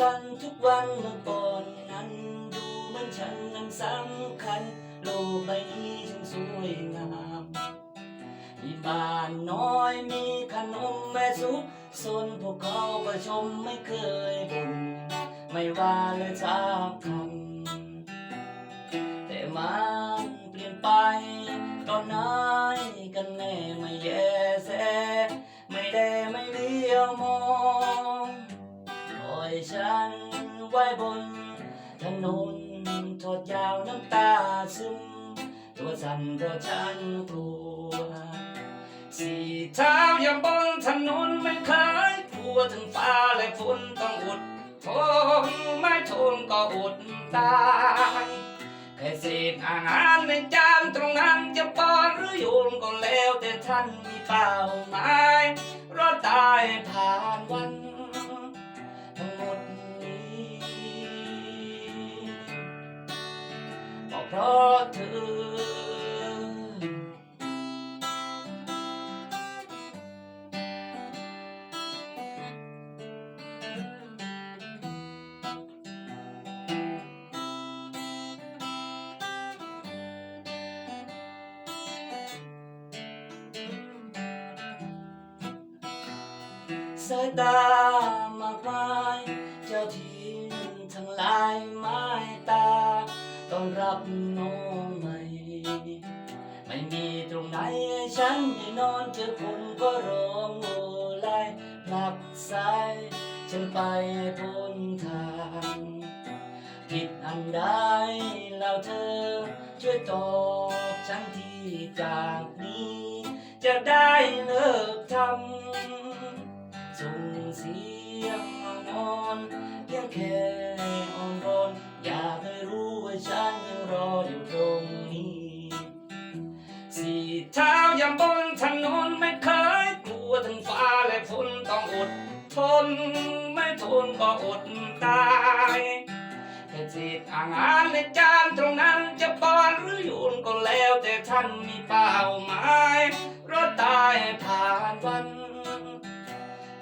กันทุกวันเมื่อก่อนนั้น ดูเหมือนฉันนั้นสำคัญ โลกใบนี้ช่างสวยงามมีบ้านน้อยมีขนมแม่สุขสนพวกเขาก็ชมไม่เคยบ่นไม่ว่าเลยสักคำแต่มันเปลี่ยนไปตอนไหนกันแน่ไม่แยแสำตาซึม ตัวสั่นเพราะฉันกลัว สีเท้ายังบนถนนไม่เคยกลัวถึงฟ้าและฝนต้องอดทนไม่ทนก็อดตายแค่เศษอาหารในจานตรงนั้นจะปอนหรือโยนก็แล้วแต่ท่านมีเป้าหมายรอดตายผ่านวัน ก็เพราะเธอสาับน้องใหม่ ไม่มีตรงไหนให้ฉันได้นอนเจอคนก็ร้องโอไลผลักสายฉันไปพ้นทางผิดอันใดแล้วเธอ ช่วยตอบฉันทีจากนี้ จะได้เลิกทำส่งเสียงนอนเพียงแค่อ่อนรอนอยาก ฉันยังรออยู่ตรงนี้ สีเท้ายังบนถนนไม่เคยกลัวถึงฟ้าและฝนต้องอดทน ไม่ทนก็อดตายแค่เศษอาหารในจานตรงนั้นจะป้อนหรือโยนก็แล้วแต่ท่านมีเป้าหมายรอตายผ่านวัน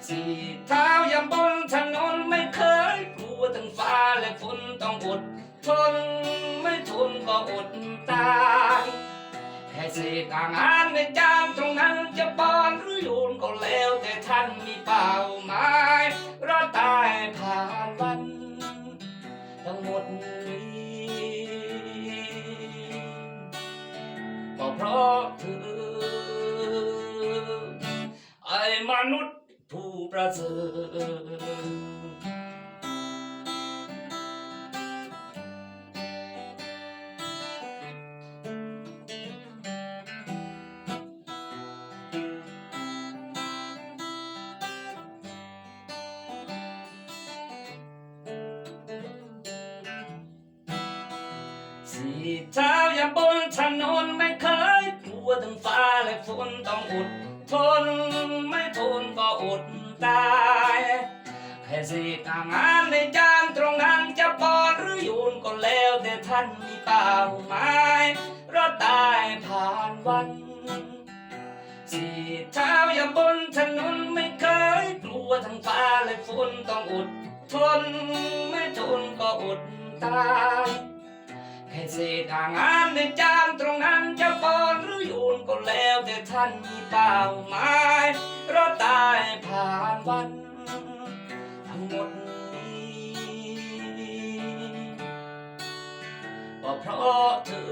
สีเท้ายังบนถนนไม่เคยกลัวทั้งฟ้าและฝนต้องอด นไม่ทนก็อดตายแค่เศษอาหารในจานตรงนั้นจะป้อนหรือโยนก็แล้วแต่ท่านมีเป้าหมายรอดตายผ่านวัน ทั้งหมดนี้ก็เพราะเธอไอ้มนุษย์ผู้ประเสริฐ เท้ายังบนถนนไม่เคยกลัวทั้งฟ้าและฝนต้องอดทนไม่ทนก็อดตายแค่เศษอาหารในจานตรงนั้นจะปอนหรือโยนก็แล้วแต่ท่านมีเป้าหมายรอดตายผ่านวันสีเท้ายังบนถนนไม่เคยกลัวทั้งฟ้าและฝนต้องอดทนไม่ทนก็อดตาย แค่เศษอาหารในจานตรงนั้นจะปอนหรือโยนก็แล้วแต่ท่านมีเป้าหมายรอตายผ่านวัน ทั้งหมดนี้ก็เพราะเธอ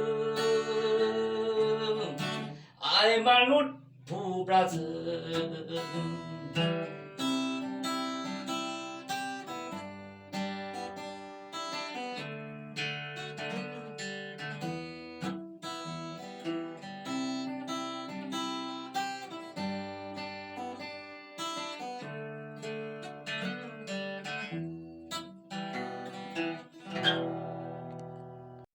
ไอ้มนุษย์ผู้ประเสริฐ